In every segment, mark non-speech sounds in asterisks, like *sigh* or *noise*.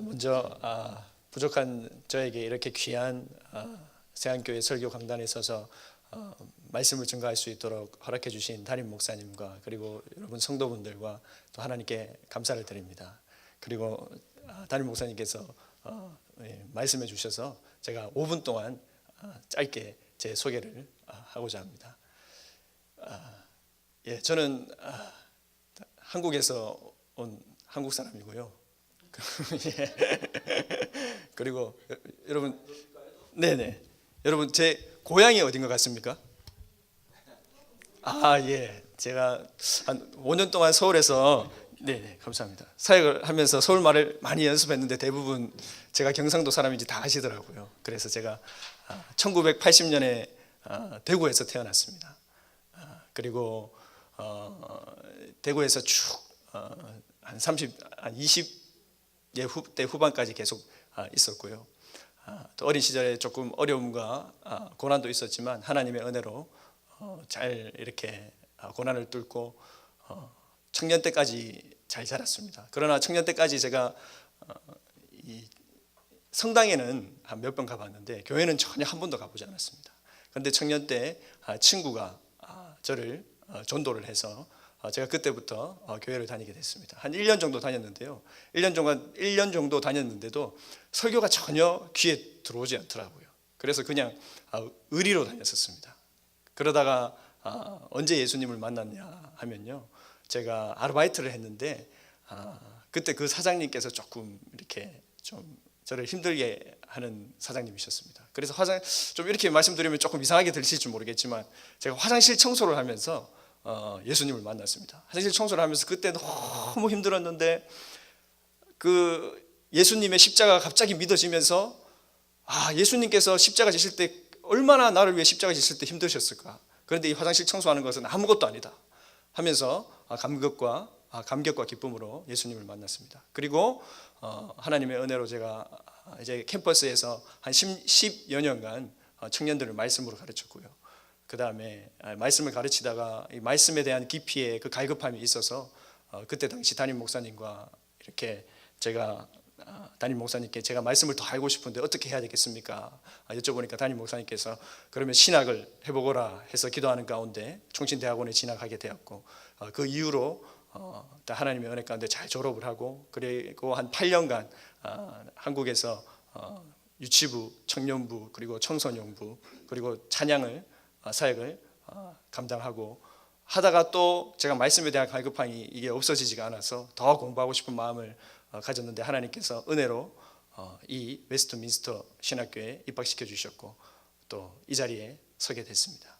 먼저 아, 부족한 저에게 이렇게 귀한 아, 세안교회 설교 강단에 서서 어, 말씀을 증거할 수 있도록 허락해 주신 담임 목사님과 그리고 여러분 성도분들과 또 하나님께 감사를 드립니다. 그리고 아, 담임 목사님께서 어, 예, 말씀해 주셔서 제가 5분 동안 아, 짧게 제 소개를 아, 하고자 합니다. 아, 예, 저는 아, 한국에서 온 한국 사람이고요. *laughs* 예. 그리고 여- 여러분, 네네, 여러분 제 고향이 어딘 것 같습니까? 아 예, 제가 한 5년 동안 서울에서 네네 감사합니다. 사역을 하면서 서울 말을 많이 연습했는데 대부분 제가 경상도 사람인지 다 아시더라고요. 그래서 제가 1980년에 대구에서 태어났습니다. 아, 그리고 어, 대구에서 쭉한 30, 한 20 대 후, 대 후반까지 계속 아, 있었고요. 아, 또 어린 시절에 조금 어려움과 아, 고난도 있었지만 하나님의 은혜로 어, 잘 이렇게 아, 고난을 뚫고 어, 청년 때까지 잘 자랐습니다. 그러나 청년 때까지 제가 어, 이 성당에는 한 몇 번 가봤는데 교회는 전혀 한 번도 가보지 않았습니다. 그런데 청년 때 아, 친구가 아, 저를 어, 전도를 해서 어, 제가 그때부터 어, 교회를 다니게 됐습니다. 한 1년 정도 다녔는데요. 1년 정도 1년 정도 다녔는데도 설교가 전혀 귀에 들어오지 않더라고요. 그래서 그냥 아, 의리로 다녔었습니다. 그러다가 아, 언제 예수님을 만났냐 하면요. 제가 아르바이트를 했는데 아, 그때 그 사장님께서 조금 이렇게 좀 저를 힘들게 하는 사장님이셨습니다. 그래서 화장 좀 이렇게 말씀드리면 조금 이상하게 들리실지 모르겠지만 제가 화장실 청소를 하면서 어, 예수님을 만났습니다. 화장실 청소를 하면서 그때 너무 힘들었는데 그 예수님의 십자가가 갑자기 믿어지면서 아 예수님께서 십자가 지실 때 얼마나 나를 위해 십자가 지실 때 힘드셨을까. 그런데 이 화장실 청소하는 것은 아무것도 아니다 하면서 아, 감격과 아, 감격과 기쁨으로 예수님을 만났습니다. 그리고 어, 하나님의 은혜로 제가 이제 캠퍼스에서 한 10, 10여 년간 어, 청년들을 말씀으로 가르쳤고요. 그 다음에 말씀을 가르치다가 이 말씀에 대한 깊이의 그 갈급함이 있어서 어, 그때 당시 담임 목사님과 이렇게 제가 아, 담임 목사님께 제가 말씀을 더 알고 싶은데 어떻게 해야 되겠습니까? 아, 여쭤보니까 담임 목사님께서 그러면 신학을 해보거라 해서 기도하는 가운데 총신대학원에 진학하게 되었고 어, 그 이후로 어, 다 하나님의 은혜 가운데 잘 졸업을 하고 그리고 한 8년간 아, 한국에서 어, 유치부, 청년부 그리고 청소년부 그리고 찬양을 아, 사역을 아, 감당하고 하다가 또 제가 말씀에 대한 갈급함이 이게 없어지지가 않아서 더 공부하고 싶은 마음을 어, 가졌는데 하나님께서 은혜로 어, 이 웨스트민스터 신학교에 입학시켜 주셨고 또 이 자리에 서게 됐습니다.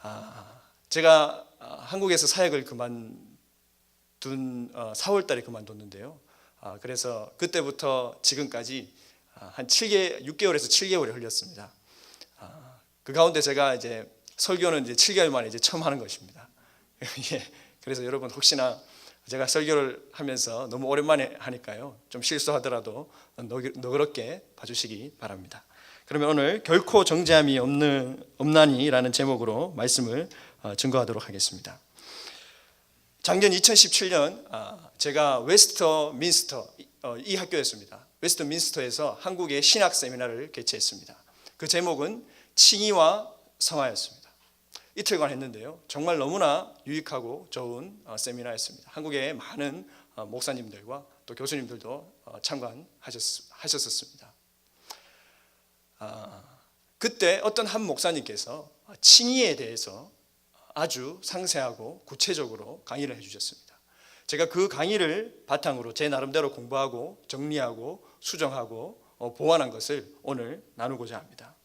아, 제가 아, 한국에서 사역을 그만둔 어, 4월달에 그만뒀는데요. 아, 그래서 그때부터 지금까지 아, 한 7개, 6개월에서 7개월이 흘렸습니다. 아, 그 가운데 제가 이제 설교는 이제 7개월 만에 이제 처음 하는 것입니다. *laughs* 예, 그래서 여러분 혹시나 제가 설교를 하면서 너무 오랜만에 하니까요 좀 실수하더라도 너그- 너그럽게 봐주시기 바랍니다. 그러면 오늘 결코 정죄함이 없는 없나니라는 제목으로 말씀을 어, 증거하도록 하겠습니다. 작년 2017년 아, 제가 웨스터 민스터 어, 이 학교였습니다. 웨스터 민스터에서 한국의 신학 세미나를 개최했습니다. 그 제목은 칭의와 성화였습니다. 이틀간 했는데요. 정말 너무나 유익하고 좋은 어, 세미나였습니다. 한국의 많은 어, 목사님들과 또 교수님들도 어, 참관하셨습니다. 아, 그때 어떤 한 목사님께서 칭의에 대해서 아주 상세하고 구체적으로 강의를 해주셨습니다. 제가 그 강의를 바탕으로 제 나름대로 공부하고 정리하고 수정하고 어, 보완한 것을 오늘 나누고자 합니다.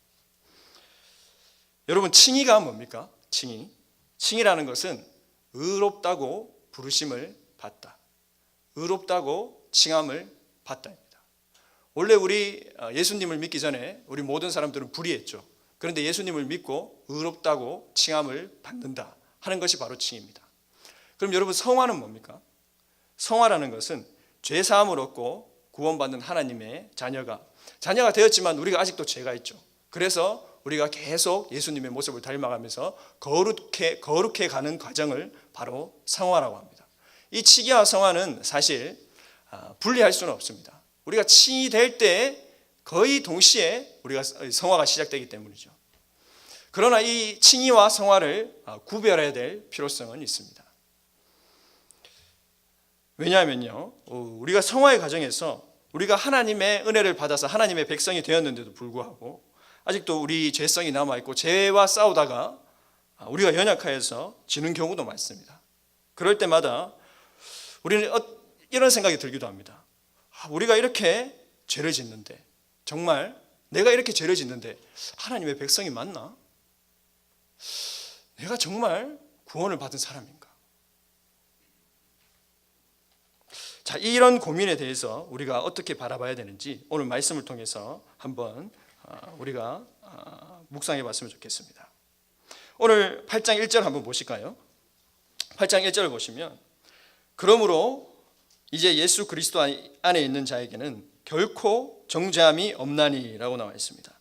여러분 칭의가 뭡니까? 칭의. 칭의라는 것은 의롭다고 부르심을 받다. 의롭다고 칭함을 받다입니다. 원래 우리 어, 예수님을 믿기 전에 우리 모든 사람들은 불의했죠. 그런데 예수님을 믿고 의롭다고 칭함을 받는다 하는 것이 바로 칭입니다. 그럼 여러분 성화는 뭡니까? 성화라는 것은 죄 사함을 얻고 구원받는 하나님의 자녀가 자녀가 되었지만 우리가 아직도 죄가 있죠. 그래서 우리가 계속 예수님의 모습을 닮아가면서 거룩해 거룩해 가는 과정을 바로 성화라고 합니다. 이 치기와 성화는 사실 아, 분리할 수는 없습니다. 우리가 칭이 될때 거의 동시에 우리가 성화가 시작되기 때문이죠. 그러나 이 칭의와 성화를 아, 구별해야 될 필요성은 있습니다. 왜냐하면요, 어, 우리가 성화의 과정에서 우리가 하나님의 은혜를 받아서 하나님의 백성이 되었는데도 불구하고 아직도 우리 죄성이 남아 있고 죄와 싸우다가 아, 우리가 연약하여서 지는 경우도 많습니다. 그럴 때마다 우리는 어- 이런 생각이 들기도 합니다. 아, 우리가 이렇게 죄를 짓는데 정말 내가 이렇게 죄를 짓는데 하나님의 백성이 맞나? 내가 정말 구원을 받은 사람인가? 자, 이런 고민에 대해서 우리가 어떻게 바라봐야 되는지 오늘 말씀을 통해서 한번 아, 우리가 아, 묵상해 봤으면 좋겠습니다. 오늘 8장 1절 한번 보실까요? 8장 1절을 보시면 그러므로 이제 예수 그리스도 안에 있는 자에게는 결코 정죄함이 없나니라고 나와 있습니다.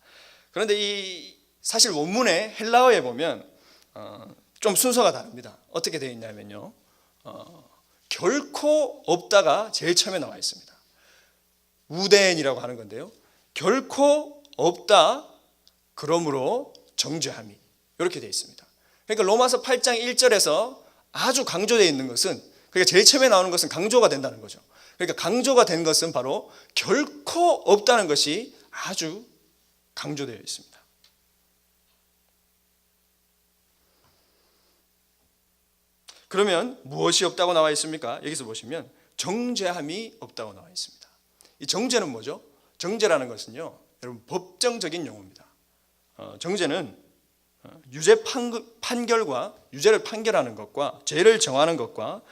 그런데 이 사실 원문의 헬라어에 보면 어, 좀 순서가 다릅니다. 어떻게 되어 있냐면요, 어, 결코 없다가 제일 처음에 나와 있습니다. 우덴이라고 하는 건데요, 결코 없다. 그러므로 정죄함이 이렇게 되어 있습니다. 그러니까 로마서 8장 1절에서 아주 강조되어 있는 것은 그러니까 제일 처음에 나오는 것은 강조가 된다는 거죠. 그러니까 강조가 된 것은 바로 결코 없다는 것이 아주 강조되어 있습니다. 그러면 무엇이 없다고 나와 있습니까? 여기서 보시면 정죄함이 없다고 나와 있습니다. 이 정죄는 뭐죠? 정죄라는 것은요, 여러분 법정적인 용어입니다. 어, 정죄는 어, 유죄 판, 판결과 유죄를 판결하는 것과 죄를 정하는 것과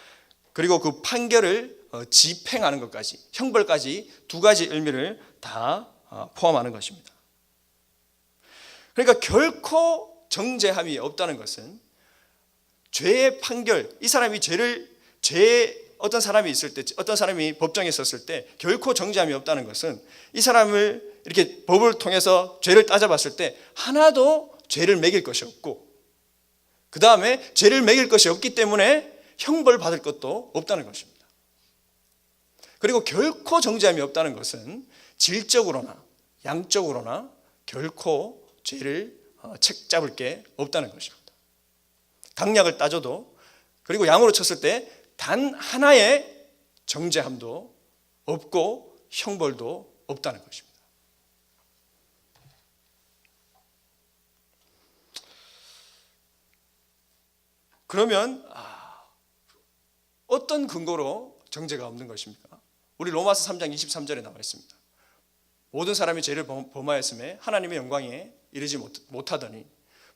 그리고 그 판결을 어, 집행하는 것까지 형벌까지 두 가지 의미를 다 어, 포함하는 것입니다. 그러니까 결코 정죄함이 없다는 것은 죄의 판결, 이 사람이 죄를 죄 어떤 사람이 있을 때, 어떤 사람이 법정에 있었을 때 결코 정죄함이 없다는 것은 이 사람을 이렇게 법을 통해서 죄를 따져봤을 때 하나도 죄를 매길 것이 없고 그 다음에 죄를 매길 것이 없기 때문에 형벌 받을 것도 없다는 것입니다. 그리고 결코 정죄함이 없다는 것은 질적으로나 양적으로나 결코 죄를 어, 책 잡을 게 없다는 것입니다. 강약을 따져도 그리고 양으로 쳤을 때 단 하나의 정죄함도 없고 형벌도 없다는 것입니다. 그러면 아, 어떤 근거로 정죄가 없는 것입니까? 우리 로마서 3장 23절에 나와 있습니다. 모든 사람이 죄를 범하였음에 하나님의 영광에 이르지 못하더니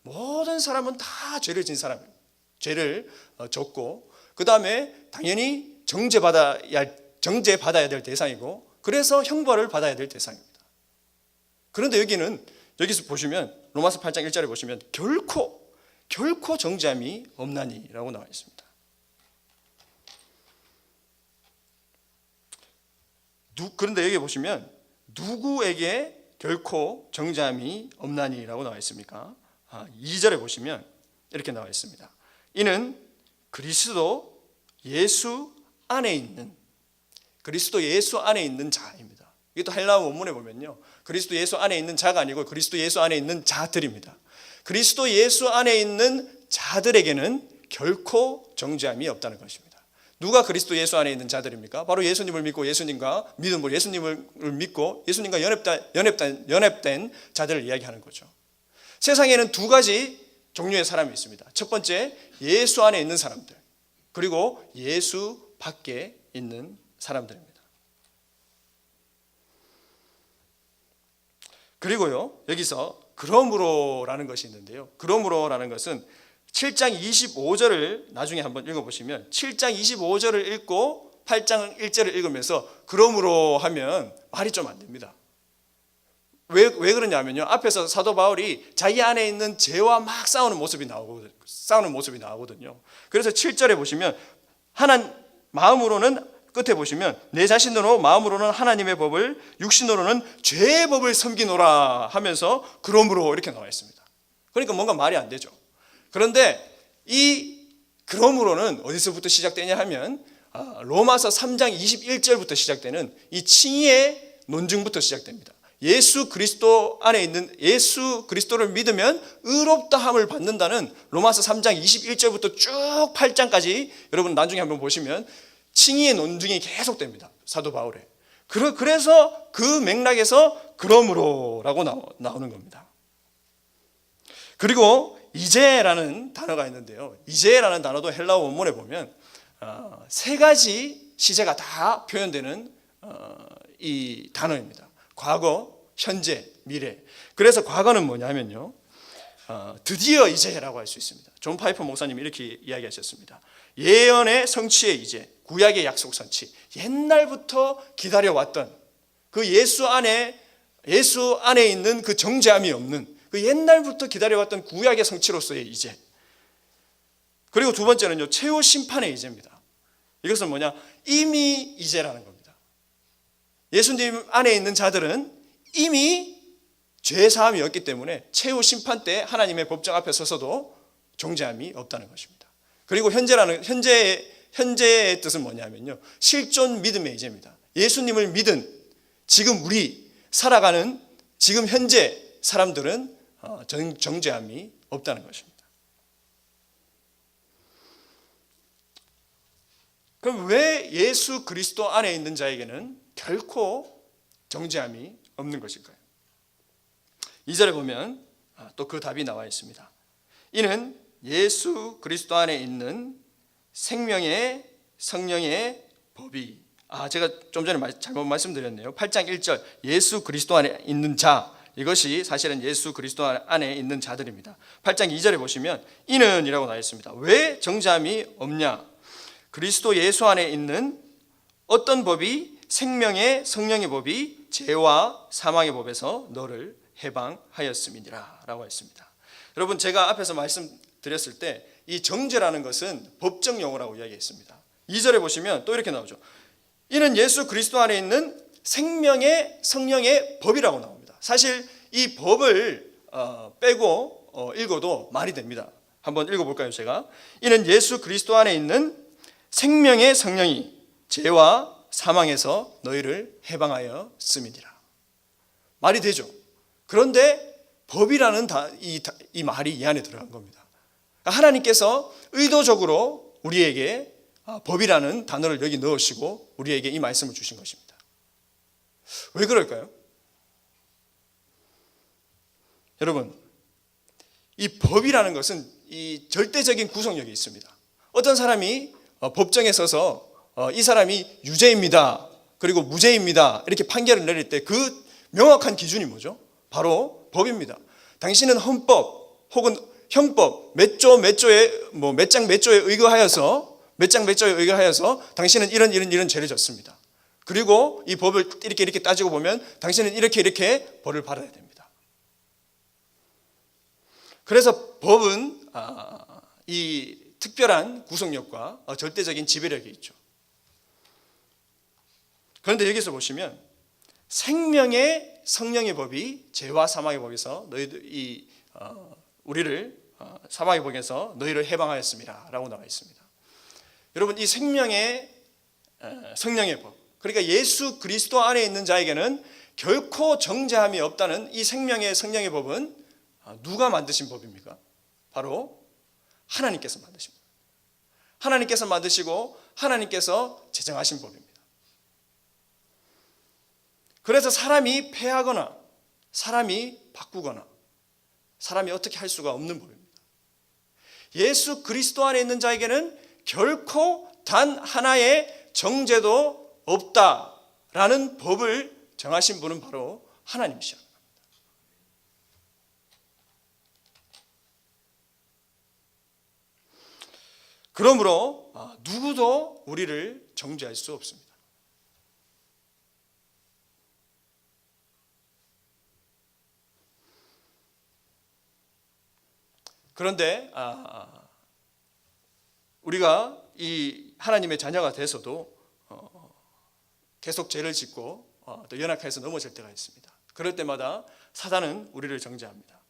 모든 사람은 다 죄를 진 사람입니다. 죄를 어, 졌고 그 다음에 당연히 정죄 받아야 정죄 받아야 될 대상이고 그래서 형벌을 받아야 될 대상입니다. 그런데 여기는 여기서 보시면 로마서 8장 1절에 보시면 결코 결코 정죄함이 없나니라고 나와 있습니다. 누, 그런데 여기 보시면 누구에게 결코 정죄함이 없나니라고 나와 있습니까? 아, 2절에 보시면 이렇게 나와 있습니다. 이는 그리스도 예수 안에 있는 그리스도 예수 안에 있는 자입니다. 또 헬라어 원문에 보면요. 그리스도 예수 안에 있는 자가 아니고 그리스도 예수 안에 있는 자들입니다. 그리스도 예수 안에 있는 자들에게는 결코 정죄함이 없다는 것입니다. 누가 그리스도 예수 안에 있는 자들입니까? 바로 예수님을 믿고 예수님과 믿음으로 예수님을 믿고 예수님과 연합된, 연합된, 연합된 자들을 이야기하는 거죠. 세상에는 두 가지 종류의 사람이 있습니다. 첫 번째, 예수 안에 있는 사람들. 그리고 예수 밖에 있는 사람들입니다. 그리고요, 여기서 그러므로라는 것이 있는데요. 그러므로라는 것은 7장 25절을 나중에 한번 읽어보시면 7장 25절을 읽고 8장 1절을 읽으면서 그러므로 하면 말이 좀 안 됩니다. 왜, 왜 그러냐면요. 앞에서 사도 바울이 자기 안에 있는 죄와 막 싸우는 모습이 나오거든요. 싸우는 모습이 나오거든요. 그래서 7절에 보시면 하나 마음으로는 끝에 보시면 내 자신으로 마음으로는 하나님의 법을 육신으로는 죄의 법을 섬기노라 하면서 그러므로 이렇게 나와 있습니다. 그러니까 뭔가 말이 안 되죠. 그런데 이 그러므로는 어디서부터 시작되냐 하면 아, 로마서 3장 21절부터 시작되는 이 칭의의 논증부터 시작됩니다. 예수 그리스도 안에 있는 예수 그리스도를 믿으면 의롭다함을 받는다는 로마서 3장 21절부터 쭉 8장까지 여러분 나중에 한번 보시면 칭의의 논증이 계속됩니다. 사도 바울의. 그래서 그 맥락에서 그러므로라고 나오- 나오는 겁니다. 그리고 이제라는 단어가 있는데요. 이제라는 단어도 헬라어 원문에 보면 어, 세 가지 시제가 다 표현되는 어, 이 단어입니다. 과거, 현재, 미래. 그래서 과거는 뭐냐면요. 어, 드디어 이제라고 할 수 있습니다. 존 파이퍼 목사님이 이렇게 이야기하셨습니다. 예언의 성취의 이제, 구약의 약속 성취. 옛날부터 기다려왔던 그 예수 안에 예수 안에 있는 그 정죄함이 없는 그 옛날부터 기다려왔던 구약의 성취로서의 이제. 그리고 두 번째는요 최후 심판의 이제입니다. 이것은 뭐냐 이미 이제라는 겁니다. 예수님 안에 있는 자들은 이미 죄 사함이 없기 때문에 최후 심판 때 하나님의 법정 앞에 서서도 정죄함이 없다는 것입니다. 그리고 현재라는 현재의 현재의 뜻은 뭐냐면요 실존 믿음의 이제입니다. 예수님을 믿은 지금 우리 살아가는 지금 현재 사람들은 어, 정- 정죄함이 없다는 것입니다. 그럼 왜 예수 그리스도 안에 있는 자에게는 결코 정죄함이 없는 것일까요? 2절에 보면 아, 또그 답이 나와 있습니다. 이는 예수 그리스도 안에 있는 생명의 성령의 법이 아 제가 좀 전에 말- 잘못 말씀드렸네요. 8장 1절 예수 그리스도 안에 있는 자 이것이 사실은 예수 그리스도 안에 있는 자들입니다. 8장 2절에 보시면 이는이라고 나와 있습니다. 왜 정죄함이 없냐? 그리스도 예수 안에 있는 어떤 법이 생명의 성령의 법이 죄와 사망의 법에서 너를 해방하였음이니라라고 했습니다. 여러분 제가 앞에서 말씀드렸을 때 이 정죄라는 것은 법정 용어라고 이야기했습니다. 2절에 보시면 또 이렇게 나오죠. 이는 예수 그리스도 안에 있는 생명의 성령의 법이라고 나옵니다. 사실 이 법을 어, 빼고 어, 읽어도 말이 됩니다. 한번 읽어볼까요, 제가? 이는 예수 그리스도 안에 있는 생명의 성령이 죄와 사망에서 너희를 해방하여 씀이니라. 말이 되죠. 그런데 법이라는 다, 이, 다- 이 말이 이 안에 들어간 겁니다. 그러니까 하나님께서 의도적으로 우리에게 아, 법이라는 단어를 여기 넣으시고 우리에게 이 말씀을 주신 것입니다. 왜 그럴까요? 여러분, 이 법이라는 것은 이 절대적인 구속력이 있습니다. 어떤 사람이 어, 법정에 서서 어, 이 사람이 유죄입니다. 그리고 무죄입니다. 이렇게 판결을 내릴 때 그 명확한 기준이 뭐죠? 바로 법입니다. 당신은 헌법 혹은 형법 몇 조 몇 조에 뭐 몇 장 몇 조에 의거하여서 몇 장 몇 조에 의거하여서 당신은 이런 이런 이런 죄를 졌습니다. 그리고 이 법을 이렇게 이렇게 따지고 보면 당신은 이렇게 이렇게 벌을 받아야 됩니다. 그래서 법은 아, 이 특별한 구속력과 어, 절대적인 지배력이 있죠. 그런데 여기서 보시면 생명의 성령의 법이 죄와 사망의 법에서 너희들 이 어, 우리를 어, 사망의 법에서 너희를 해방하였습니다 라고 나와 있습니다. 여러분 이 생명의 어, 성령의 법 그러니까 예수 그리스도 안에 있는 자에게는 결코 정죄함이 없다는 이 생명의 성령의 법은 아, 누가 만드신 법입니까? 바로 하나님께서 만드신 법. 하나님께서 만드시고 하나님께서 제정하신 법입니다. 그래서 사람이 패하거나 사람이 바꾸거나 사람이 어떻게 할 수가 없는 법입니다. 예수 그리스도 안에 있는 자에게는 결코 단 하나의 정죄도 없다라는 법을 정하신 분은 바로 하나님이시오. 그러므로 아, 누구도 우리를 정죄할 수 없습니다. 그런데 아, 우리가 이 하나님의 자녀가 돼서도 어, 계속 죄를 짓고 어, 또 연약해서 넘어질 때가 있습니다. 그럴 때마다 사단은 우리를 정죄합니다.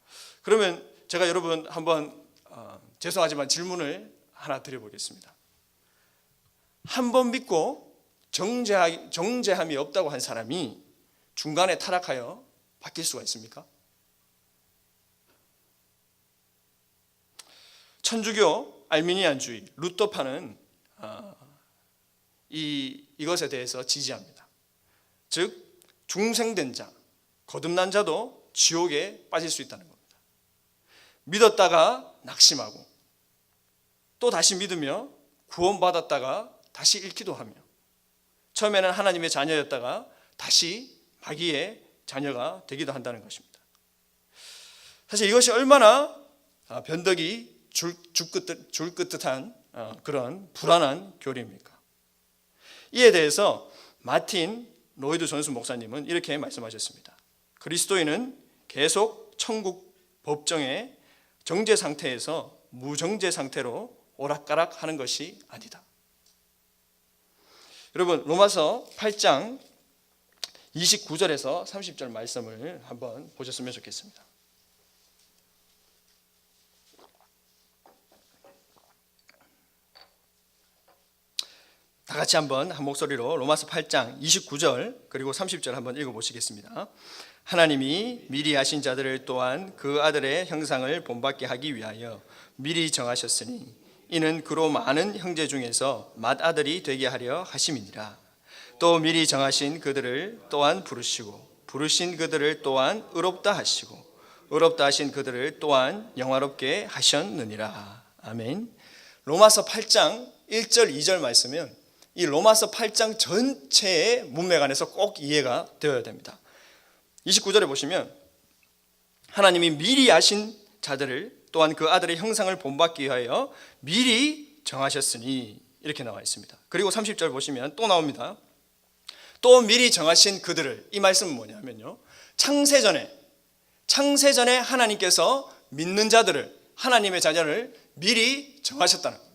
그러면 제가 여러분 한번 어, 죄송하지만 질문을 하나 드려보겠습니다. 한 번 믿고 정죄함이 없다고 한 사람이 중간에 타락하여 바뀔 수가 있습니까? 천주교 알미니안주의 루터파는 아, 이 이것에 대해서 지지합니다. 즉 중생된 자, 거듭난 자도 지옥에 빠질 수 있다는 겁니다. 믿었다가 낙심하고 또 다시 믿으며 구원받았다가 다시 잃기도 하며 처음에는 하나님의 자녀였다가 다시 마귀의 자녀가 되기도 한다는 것입니다. 사실 이것이 얼마나 아, 변덕이 줄긋듯한 어, 그런 불안한 교리입니까? 이에 대해서 마틴 로이드 존스 목사님은 이렇게 말씀하셨습니다. 그리스도인은 계속 천국 법정의 정죄 상태에서 무정죄 상태로 오락가락 하는 것이 아니다. 여러분 로마서 8장 29절에서 30절 말씀을 한번 보셨으면 좋겠습니다. 다 같이 한번 한 목소리로 로마서 8장 29절 그리고 30절 한번 읽어 보시겠습니다. 하나님이 미리 하신 자들을 또한 그 아들의 형상을 본받게 하기 위하여 미리 정하셨으니 이는 그로 많은 형제 중에서 맏아들이 되게 하려 하심이니라. 또 미리 정하신 그들을 또한 부르시고 부르신 그들을 또한 의롭다 하시고 의롭다 하신 그들을 또한 영화롭게 하셨느니라. 아멘. 로마서 8장 1절 2절 말씀은 이 로마서 8장 전체의 문맥 안에서 꼭 이해가 되어야 됩니다. 29절에 보시면 하나님이 미리 아신 자들을 또한 그 아들의 형상을 본받기 위하여 미리 정하셨으니 이렇게 나와 있습니다. 그리고 30절 보시면 또 나옵니다. 또 미리 정하신 그들을 이 말씀은 뭐냐면요. 창세 전에 창세 전에 하나님께서 믿는 자들을 하나님의 자녀를 미리 정하셨다는.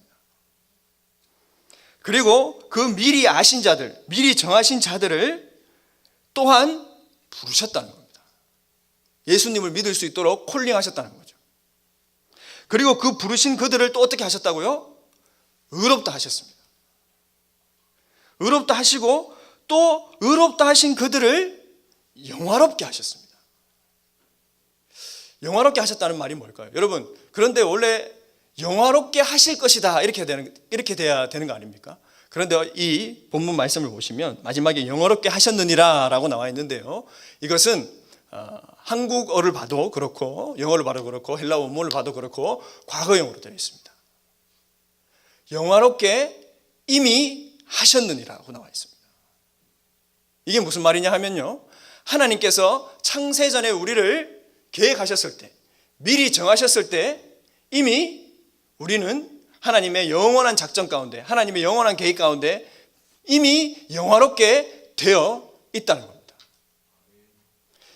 그리고 그 미리 아신 자들, 미리 정하신 자들을 또한 부르셨다는 겁니다. 예수님을 믿을 수 있도록 콜링하셨다는 거죠. 그리고 그 부르신 그들을 또 어떻게 하셨다고요? 의롭다 하셨습니다. 의롭다 하시고 또 의롭다 하신 그들을 영화롭게 하셨습니다. 영화롭게 하셨다는 말이 뭘까요? 여러분, 그런데 원래 영화롭게 하실 것이다. 이렇게 되는, 이렇게 돼야 되는 거 아닙니까? 그런데 이 본문 말씀을 보시면 마지막에 영어롭게 하셨느니라 라고 나와 있는데요. 이것은 어, 한국어를 봐도 그렇고 영어를 봐도 그렇고 헬라 원문을 봐도 그렇고 과거형으로 되어 있습니다. 영화롭게 이미 하셨느니라고 나와 있습니다. 이게 무슨 말이냐 하면요. 하나님께서 창세 전에 우리를 계획하셨을 때 미리 정하셨을 때 이미 우리는 하나님의 영원한 작전 가운데, 하나님의 영원한 계획 가운데 이미 영화롭게 되어 있다는 겁니다.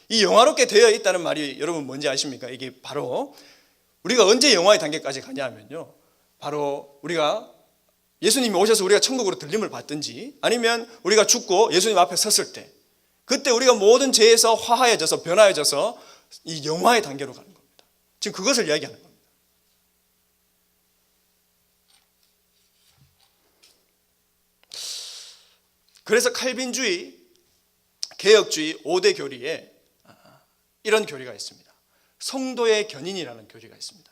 이 영화롭게 되어 있다는 말이 여러분 뭔지 아십니까? 이게 바로 우리가 언제 영화의 단계까지 가냐 하면요. 바로 우리가 예수님이 오셔서 우리가 천국으로 들림을 받든지 아니면 우리가 죽고 예수님 앞에 섰을 때 그때 우리가 모든 죄에서 화하여져서 변화해져서 이 영화의 단계로 가는 겁니다. 지금 그것을 이야기하는 겁니다. 그래서 칼빈주의, 개혁주의 5대 교리에 이런 교리가 있습니다. 성도의 견인이라는 교리가 있습니다.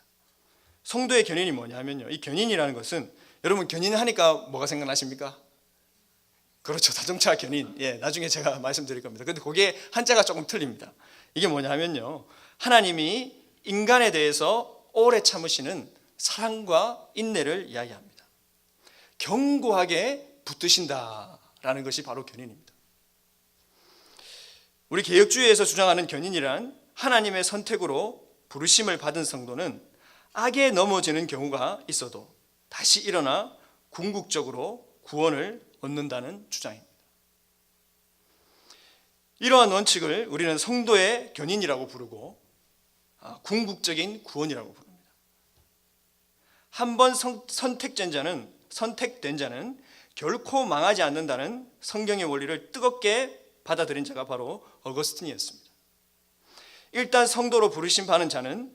성도의 견인이 뭐냐면요. 이 견인이라는 것은 여러분 견인 하니까 뭐가 생각나십니까? 그렇죠. 자동차 견인. 예, 나중에 제가 *laughs* 말씀드릴 겁니다. 근데 그게 한자가 조금 틀립니다. 이게 뭐냐면요. 하나님이 인간에 대해서 오래 참으시는 사랑과 인내를 이야기합니다. 견고하게 붙드신다 라는 것이 바로 견인입니다. 우리 개혁주의에서 주장하는 견인이란 하나님의 선택으로 부르심을 받은 성도는 악에 넘어지는 경우가 있어도 다시 일어나 궁극적으로 구원을 얻는다는 주장입니다. 이러한 원칙을 우리는 성도의 견인이라고 부르고 아, 궁극적인 구원이라고 부릅니다. 한번 선택된 자는 선택된 자는 결코 망하지 않는다는 성경의 원리를 뜨겁게 받아들인 자가 바로 어거스틴이었습니다. 일단 성도로 부르심 받은 자는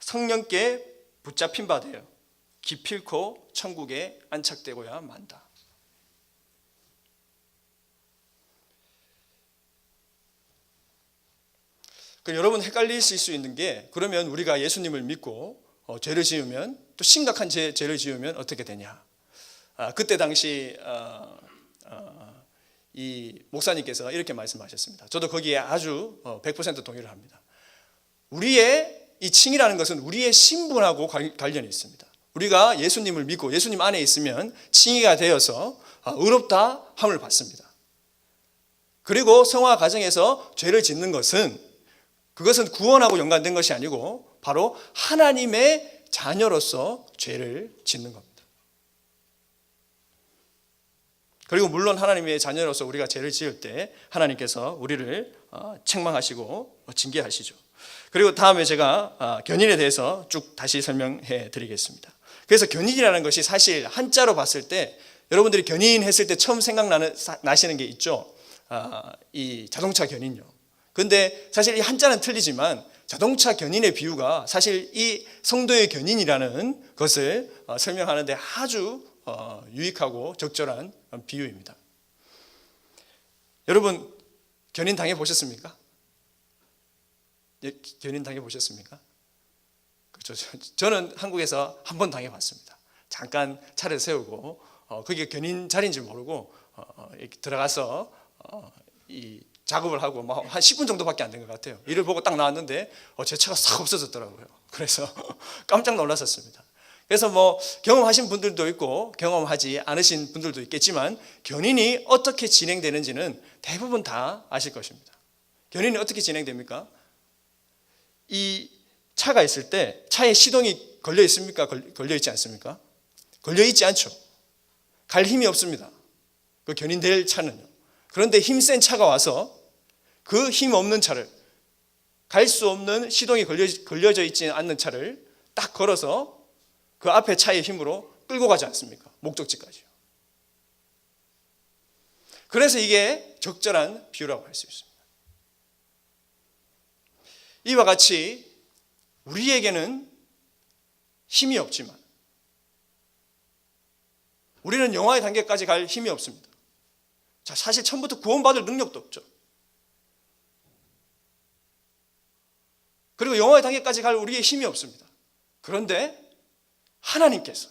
성령께 붙잡힌 바 되어 기필코 천국에 안착되고야 만다. 여러분 헷갈리실 수 있는 게 그러면 우리가 예수님을 믿고 어, 죄를 지으면 또 심각한 죄, 죄를 지으면 어떻게 되냐? 아, 그때 당시 어, 어, 이 목사님께서 이렇게 말씀하셨습니다. 저도 거기에 아주 어, 100% 동의를 합니다. 우리의 이 칭이라는 것은 우리의 신분하고 관- 관련이 있습니다. 우리가 예수님을 믿고 예수님 안에 있으면 칭의가 되어서 아, 의롭다 함을 받습니다. 그리고 성화 과정에서 죄를 짓는 것은 그것은 구원하고 연관된 것이 아니고 바로 하나님의 자녀로서 죄를 짓는 겁니다. 그리고 물론 하나님의 자녀로서 우리가 죄를 지을 때 하나님께서 우리를 어, 책망하시고 어, 징계하시죠. 그리고 다음에 제가 어, 견인에 대해서 쭉 다시 설명해 드리겠습니다. 그래서 견인이라는 것이 사실 한자로 봤을 때 여러분들이 견인했을 때 처음 생각나는 사- 나시는 게 있죠. 아, 이 자동차 견인요. 근데 사실 이 한자는 틀리지만 자동차 견인의 비유가 사실 이 성도의 견인이라는 것을 어, 설명하는데 아주 어, 유익하고 적절한 비유입니다. 여러분 견인 당해 보셨습니까? 예, 견인 당해 보셨습니까? 그렇죠. 저- *laughs* 저는 한국에서 한 번 당해 봤습니다. 잠깐 차를 세우고 어, 그게 견인 자리인지 모르고 어, 어, 들어가서 어, 이 작업을 하고 뭐한 10분 정도밖에 안 된 것 같아요. 이를 보고 딱 나왔는데 어, 제 차가 싹 없어졌더라고요. 그래서 *laughs* 깜짝 놀랐었습니다. 그래서 뭐 경험하신 분들도 있고 경험하지 않으신 분들도 있겠지만 견인이 어떻게 진행되는지는 대부분 다 아실 것입니다. 견인이 어떻게 진행됩니까? 이 차가 있을 때 차에 시동이 걸려 있습니까? 걸- 걸려 있지 않습니까? 걸려 있지 않죠. 갈 힘이 없습니다. 그 견인될 차는요. 그런데 힘센 차가 와서 그 힘 없는 차를 갈 수 없는 시동이 걸려, 걸려져 있지 않는 차를 딱 걸어서 그 앞에 차의 힘으로 끌고 가지 않습니까? 목적지까지요. 그래서 이게 적절한 비유라고 할 수 있습니다. 이와 같이 우리에게는 힘이 없지만 우리는 영화의 단계까지 갈 힘이 없습니다. 자, 사실 처음부터 구원받을 능력도 없죠. 그리고 영화의 단계까지 갈 우리의 힘이 없습니다. 그런데 하나님께서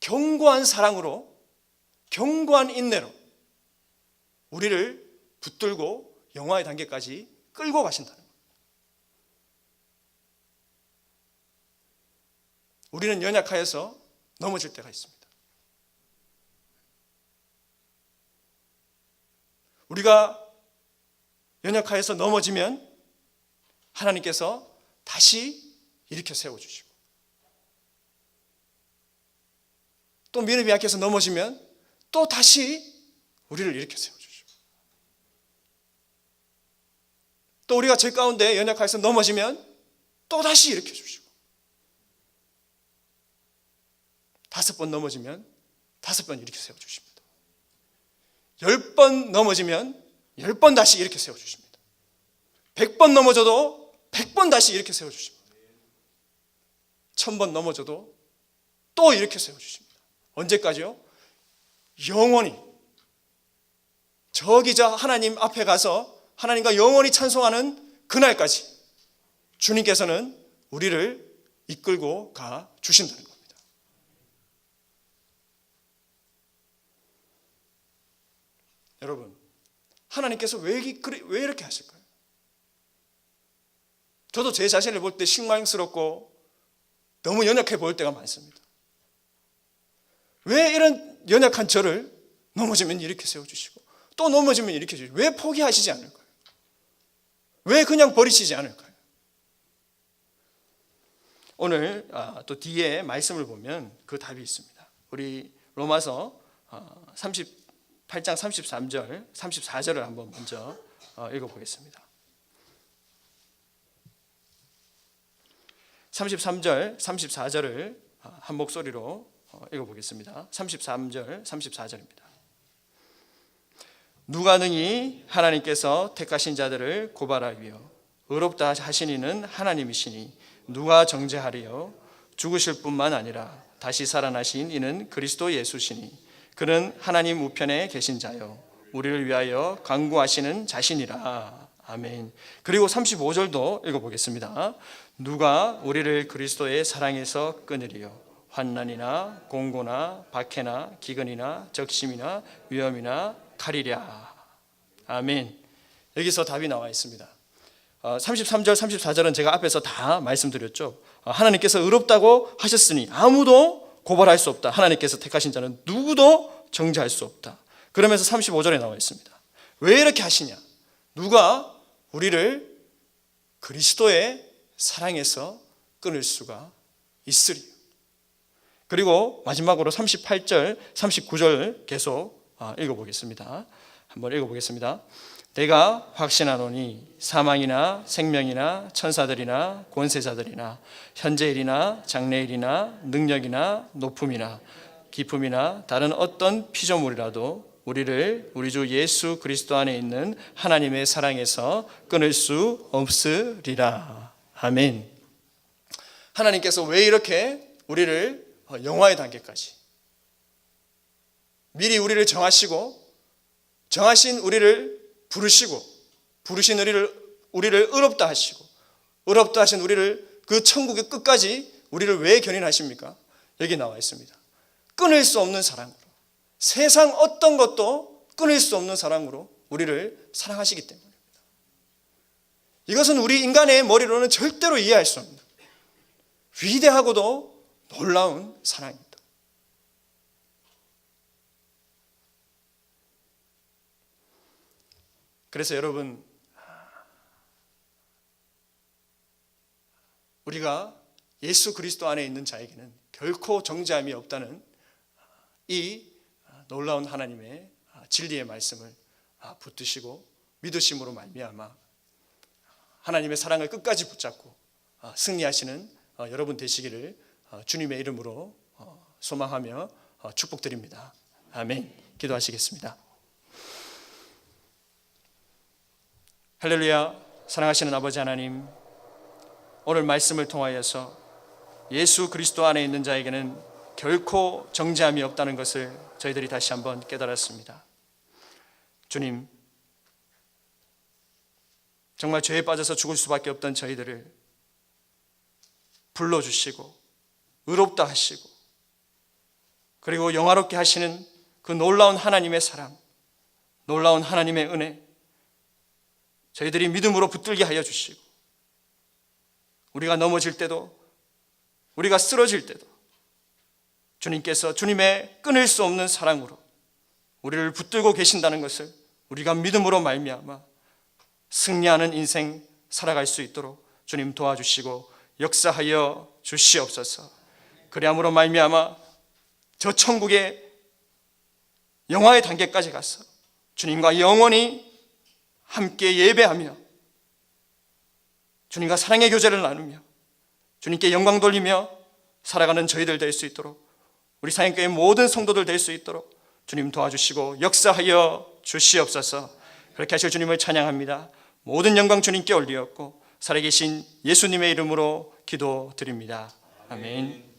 견고한 사랑으로 견고한 인내로 우리를 붙들고 영화의 단계까지 끌고 가신다는 겁니다. 우리는 연약하여서 넘어질 때가 있습니다. 우리가 연약하여서 넘어지면 하나님께서 다시 일으켜 세워주시고 또 믿음이 약해서 넘어지면 또 다시 우리를 일으켜 세워주시고 또 우리가 죄 가운데 연약하여서 넘어지면 또 다시 일으켜 주시고 다섯 번 넘어지면 다섯 번 일으켜 세워주십니다. 열 번 넘어지면 열 번 다시 일으켜 세워주십니다. 백 번 넘어져도 백 번 다시 일으켜 세워주십니다. 천 번 넘어져도 또 일으켜 세워주십니다. 언제까지요? 영원히 저기 저 하나님 앞에 가서 하나님과 영원히 찬송하는 그날까지 주님께서는 우리를 이끌고 가 주신다는 겁니다. 여러분, 하나님께서 왜, 왜 이렇게 하실까요? 저도 제 자신을 볼 때 실망스럽고 너무 연약해 보일 때가 많습니다. 왜 이런 연약한 저를 넘어지면 이렇게 세워주시고 또 넘어지면 이렇게 주시고 왜 포기하시지 않을까요? 왜 그냥 버리시지 않을까요? 오늘 아, 또 뒤에 말씀을 보면 그 답이 있습니다. 우리 로마서 38장 33절, 34절을 한번 먼저 어, 읽어보겠습니다. 33절, 34절을 한 목소리로 어, 읽어보겠습니다. 33절, 34절입니다. 누가 능히 하나님께서 택하신 자들을 고발하리요 의롭다 하시니는 하나님이시니 누가 정죄하리요 죽으실 뿐만 아니라 다시 살아나신 이는 그리스도 예수시니 그는 하나님 우편에 계신 자요 우리를 위하여 강구하시는 자신이라. 아멘. 그리고 35절도 읽어보겠습니다. 누가 우리를 그리스도의 사랑에서 끊으리요. 환난이나 공고나 박해나 기근이나 적심이나 위험이나 칼이랴. 아멘. 여기서 답이 나와 있습니다. 어, 33절, 34절은 제가 앞에서 다 말씀드렸죠. 어, 하나님께서 의롭다고 하셨으니 아무도 고발할 수 없다. 하나님께서 택하신 자는 누구도 정죄할 수 없다. 그러면서 35절에 나와 있습니다. 왜 이렇게 하시냐? 누가 우리를 그리스도의 사랑에서 끊을 수가 있으리. 그리고 마지막으로 38절, 39절 계속 아, 읽어보겠습니다. 한번 읽어보겠습니다. 내가 확신하노니 사망이나 생명이나 천사들이나 권세자들이나 현재일이나 장래일이나 능력이나 높음이나 기품이나 다른 어떤 피조물이라도 우리를 우리 주 예수 그리스도 안에 있는 하나님의 사랑에서 끊을 수 없으리라. 아멘. 하나님께서 왜 이렇게 우리를 영화의 단계까지 미리 우리를 정하시고 정하신 우리를 부르시고 부르신 우리를 우리를 의롭다 하시고 의롭다 하신 우리를 그 천국의 끝까지 우리를 왜 견인하십니까? 여기 나와 있습니다. 끊을 수 없는 사랑으로 세상 어떤 것도 끊을 수 없는 사랑으로 우리를 사랑하시기 때문입니다. 이것은 우리 인간의 머리로는 절대로 이해할 수 없는 위대하고도 놀라운 사랑입니다. 그래서 여러분 우리가 예수 그리스도 안에 있는 자에게는 결코 정죄함이 없다는 이 놀라운 하나님의 진리의 말씀을 붙드시고 믿으심으로 말미암아 하나님의 사랑을 끝까지 붙잡고 승리하시는 여러분 되시기를 주님의 이름으로 소망하며 축복드립니다. 아멘. 기도하시겠습니다. 할렐루야 사랑하시는 아버지 하나님 오늘 말씀을 통하여서 예수 그리스도 안에 있는 자에게는 결코 정죄함이 없다는 것을 저희들이 다시 한번 깨달았습니다. 주님 정말 죄에 빠져서 죽을 수밖에 없던 저희들을 불러주시고 의롭다 하시고 그리고 영화롭게 하시는 그 놀라운 하나님의 사랑 놀라운 하나님의 은혜 저희들이 믿음으로 붙들게 하여 주시고 우리가 넘어질 때도 우리가 쓰러질 때도 주님께서 주님의 끊을 수 없는 사랑으로 우리를 붙들고 계신다는 것을 우리가 믿음으로 말미암아 승리하는 인생 살아갈 수 있도록 주님 도와주시고 역사하여 주시옵소서. 그리함으로 말미암아 저 천국의 영화의 단계까지 가서 주님과 영원히 함께 예배하며 주님과 사랑의 교제를 나누며 주님께 영광 돌리며 살아가는 저희들 될 수 있도록 우리 사랑교회 모든 성도들 될 수 있도록 주님 도와주시고 역사하여 주시옵소서. 그렇게 하실 주님을 찬양합니다. 모든 영광 주님께 올리었고 살아계신 예수님의 이름으로 기도드립니다. 아멘.